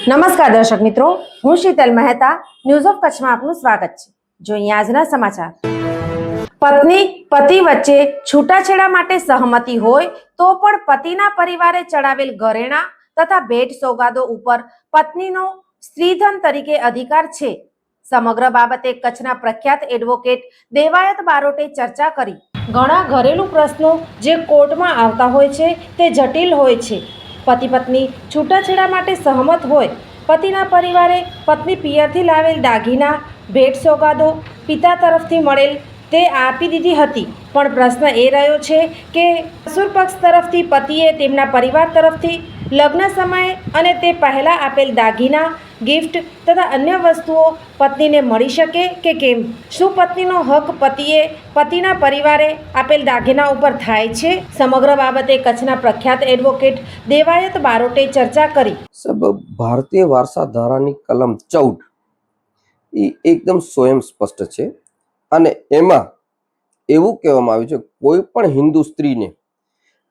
નમસ્કાર દર્શક મિત્રો, હું શીતલ મહેતા ન્યૂઝ ઓફ કચ્છમાં આપનું સ્વાગત છે. જોઈએ આજના સમાચાર. પત્ની, પતિ વચ્ચે છૂટાછેડા માટે સહમતિ હોય તો પણ પતિના પરિવારે ચડાવેલ ઘરેણા તથા ભેટ સોગાદો ઉપર પત્નીનો સ્ત્રીધન તરીકે અધિકાર છે. સમગ્ર બાબતે કચ્છના પ્રખ્યાત એડવોકેટ દેવાયત બારોટે ચર્ચા કરી. ઘણા ઘરેલું પ્રશ્નો જે કોર્ટમાં આવતા હોય છે તે જટિલ હોય છે. પતિ પત્ની છૂટાછેડા માટે સહમત હોય, પતિના પરિવારે પત્ની પિયરથી લાવેલ દાગીના, ભેટ સોગાદો, પિતા તરફથી મળેલ તે આપી દીધી હતી. પણ પ્રશ્ન એ રહ્યો છે કે સસુર પક્ષ તરફથી પતિએ તેમના પરિવાર તરફથી લગ્ન સમયે અને તે પહેલાં આપેલ દાગીના ગિફ્ટ તથા અન્ય વસ્તુઓ પત્નીને મળી શકે કે કેમ? શું પત્નીનો હક પતિએ પતિના પરિવારે આપેલ દાગીના ઉપર થાય છે? સમગ્ર બાબતે કચ્છના પ્રખ્યાત એડવોકેટ દેવાયત બારોટે ચર્ચા કરી. ભારતીય વારસા ધારાની કલમ ચૌદ એ એકદમ સ્વયં સ્પષ્ટ છે અને એમાં એવું કહેવામાં આવ્યું છે કોઈ પણ હિન્દુ સ્ત્રીને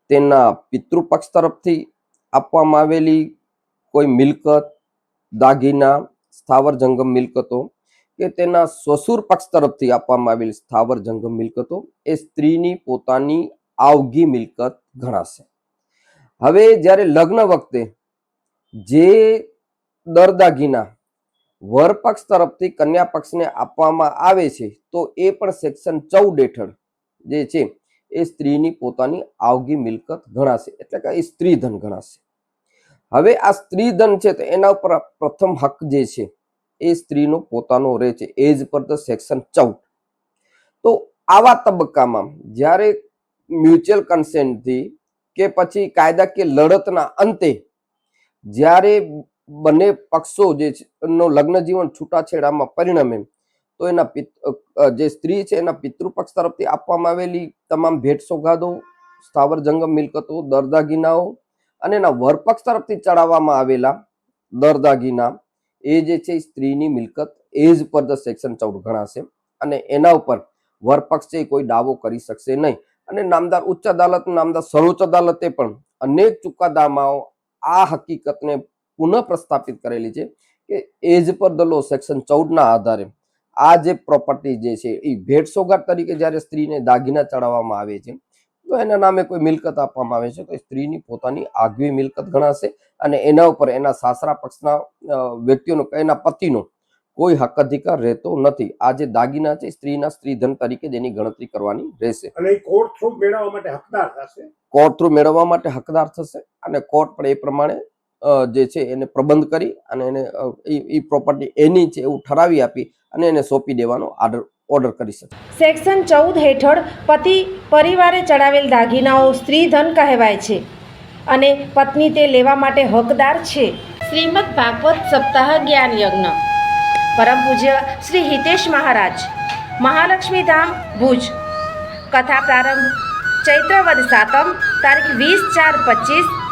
તેના પિતૃપક્ષ તરફથી આપવામાં આવેલી કોઈ મિલકત, દાગીના, સ્થાવર જંગમ મિલકતો કે તેના સસુર પક્ષ તરફથી આપવામાં આવેલી સ્થાવર જંગમ મિલકતો એ સ્ત્રીની પોતાની આવગી મિલકત ગણાશે. હવે જ્યારે લગ્ન વખતે જે દર દાગીના વર પક્ષ તરફથી કન્યા પક્ષને આપવામાં આવે છે, તો એ પણ સેક્શન ચૌદ હેઠળ જે છે એ સ્ત્રીની પોતાની આવગી મિલકત ગણાશે. એટલે કે એ સ્ત્રીધન ગણાશે. હવે આ સ્ત્રીધન છે તો એના ઉપર પ્રથમ હક જે છે, એ સ્ત્રીનો પોતાનો રહે છે. એજ પર ધ સેક્શન ચૌદ. તો આવા તબક્કામાં જ્યારે મ્યુચ્યુઅલ કન્સેન્ટથી કે પછી કાયદાકીય લડતના અંતે જ્યારે બંને પક્ષો જે નો લગ્ન જીવન છૂટાછેડામાં પરિણમે તો એના જે સ્ત્રી છે એના પિતૃપક્ષ તરફથી આપવામાં આવેલી તમામ ભેટ સોગાદો, સ્થાવર જંગમ મિલકતો, દરદાગીનાઓ અને એના વરપક્ષ તરફથી ચડાવવામાં આવેલા દરદાગીના, એ જે છે એ સ્ત્રીની મિલકત એજ પર ધ સેક્શન ચૌદ ગણાશે અને એના ઉપર વરપક્ષ છે કોઈ દાવો કરી શકશે નહીં. અને નામદાર ઉચ્ચ અદાલત, નામદાર સર્વોચ્ચ અદાલતે પણ અનેક ચુકાદામાં આ હકીકતને પુનઃ પ્રસ્થાપિત કરેલી છે કે એજ પર ધ લો સેક્શન ચૌદના આધારે આ જે પ્રોપર્ટી જે છે એ ભેટ સોગાટ તરીકે જ્યારે સ્ત્રીને દાગીના ચડાવવામાં આવે છે તો એના નામે કોઈ મિલકત આપવામાં આવે છે તો સ્ત્રીની પોતાની આગવી મિલકત ગણાશે અને એના ઉપર એના સાસરા પક્ષના વ્યક્તિઓનો કે એના પતિનો કોઈ હક અધિકાર રહેતો નથી. આ જે દાગીના છે સ્ત્રીના સ્ત્રીધન તરીકે એની ગણતરી કરવાની રહેશે. અને કોર્ટ થ્રુ મેળવવા માટે હકદાર થશે? કોર્ટ થ્રુ મેળવવા માટે હકદાર થશે અને કોર્ટ પણ એ પ્રમાણે જે છે એને પ્રબંધ કરી અને એને એ એ પ્રોપર્ટી એની છે એવું ઠરાવી આપી અને એને સોંપી દેવાનો આર્ડર ઓર્ડર કરી શકે. સેક્શન ચૌદ હેઠળ પતિ પરિવારે ચડાવેલ દાગીનાઓ સ્ત્રીધન કહેવાય છે અને પત્ની તે લેવા માટે હકદાર છે. શ્રીમદ ભાગવત સપ્તાહ જ્ઞાન યજ્ઞ. પરમ પૂજ્ય શ્રી હિતેશ મહારાજ. મહાલક્ષ્મી ધામ ભુજ. કથા પ્રારંભ ચૈત્રવદ સાતમ તારીખ વીસ ચાર પચીસ